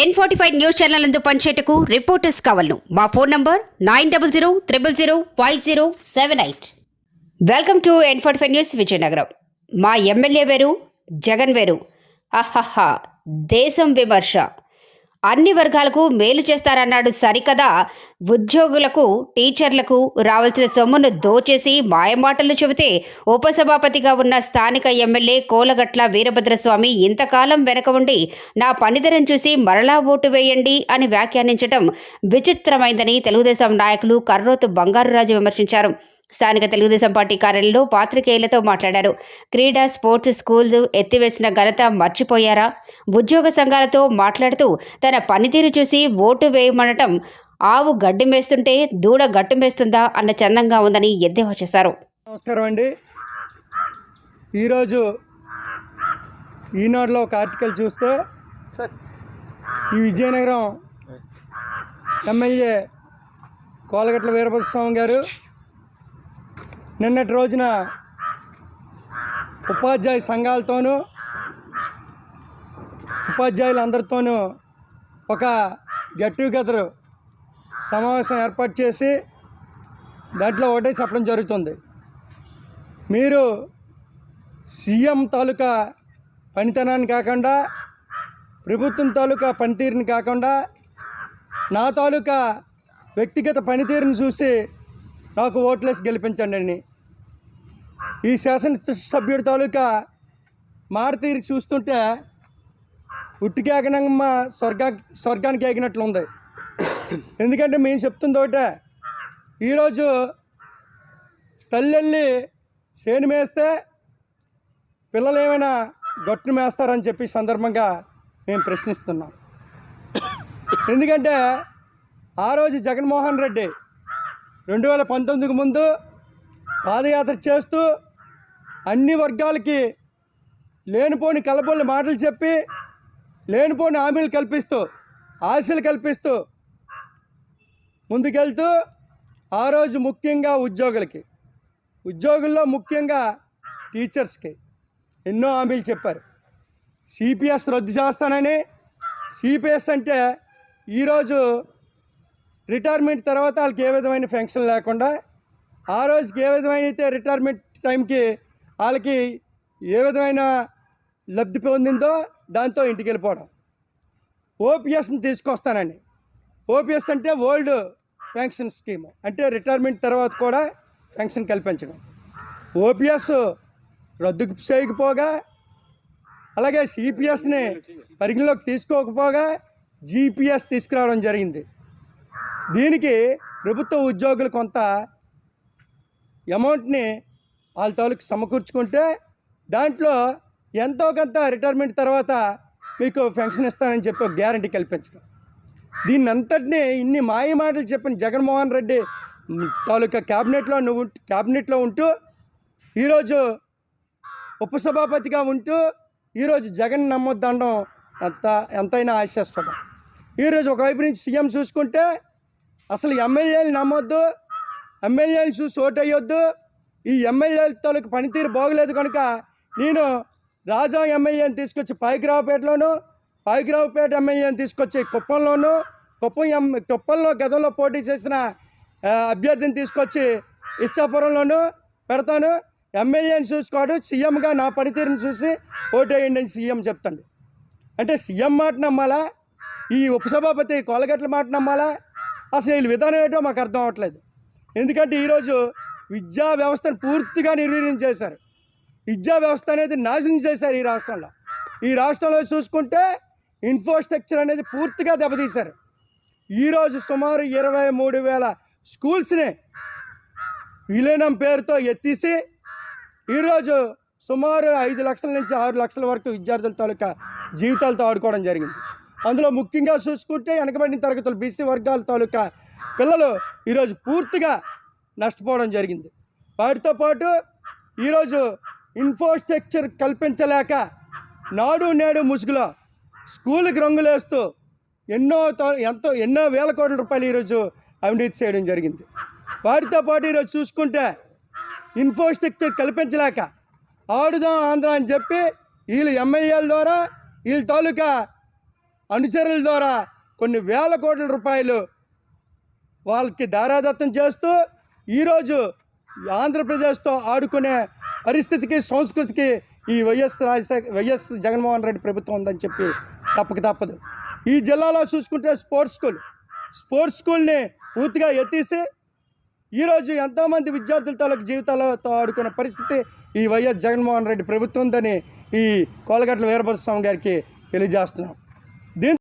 N forty five news channel అందు పనిచేయటకు reporters కావాలను. మా phone number nine double zero triple zero five zero seven eight welcome to N forty five news Vizianagaram మా MLA వేరు జగన్ వేరు. అహహా దేశం విమర్శ. అన్ని వర్గాలకు మేలు చేస్తారన్నాడు సరికదా. ఉద్యోగులకు టీచర్లకు రావాల్సిన సొమ్మును దోచేసి మాయమాటలు చెబితే ఉపసభాపతిగా ఉన్న స్థానిక ఎమ్మెల్యే కోలగట్ల వీరభద్రస్వామి ఇంతకాలం వెనక ఉండి నా పనితనం చూసి మరలా ఓటు వేయండి అని వ్యాఖ్యానించడం విచిత్రమైందని తెలుగుదేశం నాయకులు కర్రోతు బంగారురాజు విమర్శించారు. స్థానిక తెలుగుదేశం పార్టీ కార్యాలయంలో పాత్రికేయులతో మాట్లాడారు. క్రీడా స్పోర్ట్స్ స్కూల్స్ ఎత్తివేసిన ఘనత మర్చిపోయారా? ఉద్యోగ సంఘాలతో మాట్లాడుతూ తన పనితీరు చూసి ఓటు వేయమనటం ఆవు గడ్డి మేస్తుంటే దూడ గట్టు మేస్తుందా అన్న చందంగా ఉందని ఎద్దేవా చేశారు. నమస్కారం అండి. ఈరోజు ఈనాడులో ఒక ఆర్టికల్ చూస్తే ఈ విజయనగరం ఎమ్మెల్యే కోలగట్ల వీరభద్రస్వామి గారు నిన్నటి రోజున ఉపాధ్యాయ సంఘాలతోనూ ఉపాధ్యాయులందరితోనూ ఒక గెట్ టుగెదర్ సమావేశం ఏర్పాటు చేసి దాంట్లో ఒకటే చెప్పడం జరుగుతుంది. మీరు సీఎం తాలూకా పనితనాన్ని కాకుండా ప్రభుత్వం తాలూకా పనితీరుని కాకుండా నా తాలూకా వ్యక్తిగత పనితీరుని చూసి నాకు ఓట్లేసి గెలిపించండి అని. ఈ శాసనసభ్యుడి తాలూకా మారుతీరు చూస్తుంటే ఉట్టికి ఎగనమ్మ స్వర్గా స్వర్గానికి ఎగినట్లుంది ఎందుకంటే మేము చెప్తుంది ఒకటే ఈరోజు తల్లెళ్ళి చేను మేస్తే పిల్లలు ఏమైనా గట్టును మేస్తారని చెప్పి సందర్భంగా మేము ప్రశ్నిస్తున్నాం. ఎందుకంటే ఆ రోజు జగన్మోహన్ రెడ్డి రెండు వేల పంతొమ్మిదికి ముందు పాదయాత్ర చేస్తూ అన్ని వర్గాలకి లేనిపోని కలబొల్లి మాటలు చెప్పి లేనిపోని హామీలు కల్పిస్తూ ఆశలు కల్పిస్తూ ముందుకెళ్తూ ఆ రోజు ముఖ్యంగా ఉద్యోగులకి ఉద్యోగుల్లో ముఖ్యంగా టీచర్స్కి ఎన్నో హామీలు చెప్పారు. సిపిఎస్ రద్దు చేస్తానని సిపిఎస్ అంటే ఈరోజు రిటైర్మెంట్ తర్వాత వాళ్ళకి ఏ విధమైన ఫెన్షన్ లేకుండా ఆ రోజుకి ఏ విధమైన అయితే రిటైర్మెంట్ టైంకి వాళ్ళకి ఏ విధమైన లబ్ధి పొందిందో దాంతో ఇంటికి వెళ్ళిపోవడం ఓపీఎస్ని తీసుకొస్తానండి. ఓపీఎస్ అంటే ఓల్డ్ పెన్షన్ స్కీమ్. అంటే రిటైర్మెంట్ తర్వాత కూడా పెన్షన్ కల్పించడం. ఓపీఎస్ రద్దు చేయకపోగా అలాగే సిపిఎస్ని పరిగణలోకి తీసుకోకపోగా జీపీఎస్ తీసుకురావడం జరిగింది. దీనికి ప్రభుత్వ ఉద్యోగులు కొంత అమౌంట్ని వాళ్ళ తాలూకు సమకూర్చుకుంటే దాంట్లో ఎంతో కొంత రిటైర్మెంట్ తర్వాత మీకు పెన్షన్ ఇస్తానని చెప్పి ఒక గ్యారంటీ కల్పించడం. దీన్ని ఇన్ని మాయ మాటలు చెప్పిన జగన్మోహన్ రెడ్డి తాలూకా క్యాబినెట్లో నువ్వు క్యాబినెట్లో ఉంటూ ఈరోజు ఉపసభాపతిగా ఉంటూ ఈరోజు జగన్ నమ్మొద్దండం ఎంత ఎంతైనా ఆశాస్పదం. ఈరోజు ఒకవైపు నుంచి సీఎం చూసుకుంటే అసలు ఎమ్మెల్యేలు నమ్మొద్దు ఎమ్మెల్యేలు చూసి ఓటు వేయొద్దు ఈ ఎమ్మెల్యేల తాలూకు పనితీరు బాగలేదు కనుక నేను రాజా ఎమ్మెల్యేని తీసుకొచ్చి పాయికిరావుపేటలోను పైగ్రావుపేట ఎమ్మెల్యేని తీసుకొచ్చి కుప్పంలోను కుప్పం ఎం కుప్పంలో గతంలో పోటీ చేసిన అభ్యర్థిని తీసుకొచ్చి ఇచ్చాపురంలోను పెడతాను. ఎమ్మెల్యేని చూసుకోడు సీఎంగా నా పనితీరుని చూసి ఓటేయండి అని సీఎం చెప్తాడు. అంటే సీఎం మాట నమ్మాలా? ఈ ఉపసభాపతి కొలగట్ల మాట నమ్మాలా? అసలు వీళ్ళ విధానం ఏంటో మాకు అర్థం అవ్వట్లేదు. ఎందుకంటే ఈరోజు విద్యా వ్యవస్థను పూర్తిగా నిర్వీర్యం చేశారు. విద్యా వ్యవస్థ అనేది నాశనం చేశారు ఈ రాష్ట్రంలో. ఈ రాష్ట్రంలో చూసుకుంటే ఇన్ఫ్రాస్ట్రక్చర్ అనేది పూర్తిగా దెబ్బతీశారు. ఈరోజు సుమారు ఇరవై మూడు వేల స్కూల్స్ని విలీనం పేరుతో ఎత్తేసి ఈరోజు సుమారు ఐదు లక్షల నుంచి ఆరు లక్షల వరకు విద్యార్థుల తాలూకా జీవితాలతో ఆడుకోవడం జరిగింది. అందులో ముఖ్యంగా చూసుకుంటే వెనకబడిన తరగతులు బీసీ వర్గాల తాలూకా పిల్లలు ఈరోజు పూర్తిగా నష్టపోవడం జరిగింది. వాటితో పాటు ఈరోజు ఇన్ఫ్రాస్ట్రక్చర్ కల్పించలేక నాడు నేడు ముసుగులో స్కూల్కి రంగులేస్తూ ఎన్నో ఎంతో ఎన్నో వేల కోట్ల రూపాయలు ఈరోజు అవినీతి చేయడం జరిగింది. వాటితో పాటు ఈరోజు చూసుకుంటే ఇన్ఫ్రాస్ట్రక్చర్ కల్పించలేక ఆడుదాం ఆంధ్ర అని చెప్పి వీళ్ళు ఎమ్మెల్యేల ద్వారా వీళ్ళ తాలూకా అనుచరుల ద్వారా కొన్ని వేల కోట్ల రూపాయలు వాళ్ళకి దారాదత్తం చేస్తూ ఈరోజు ఆంధ్రప్రదేశ్తో ఆడుకునే పరిస్థితికి సంస్కృతికి ఈ వైఎస్ రాజశేఖర్ వైఎస్ జగన్మోహన్ రెడ్డి ప్రభుత్వం ఉందని చెప్పి చెప్పక తప్పదు. ఈ జిల్లాలో చూసుకుంటే స్పోర్ట్స్ స్కూల్ స్పోర్ట్స్ స్కూల్ని పూర్తిగా ఎత్తేసి ఈరోజు ఎంతోమంది విద్యార్థుల తాలూకు జీవితాలతో ఆడుకునే పరిస్థితి ఈ వైఎస్ జగన్మోహన్ రెడ్డి ప్రభుత్వం ఉందని ఈ కోలగట్ల వీరభద్ర స్వామి గారికి తెలియజేస్తున్నాం.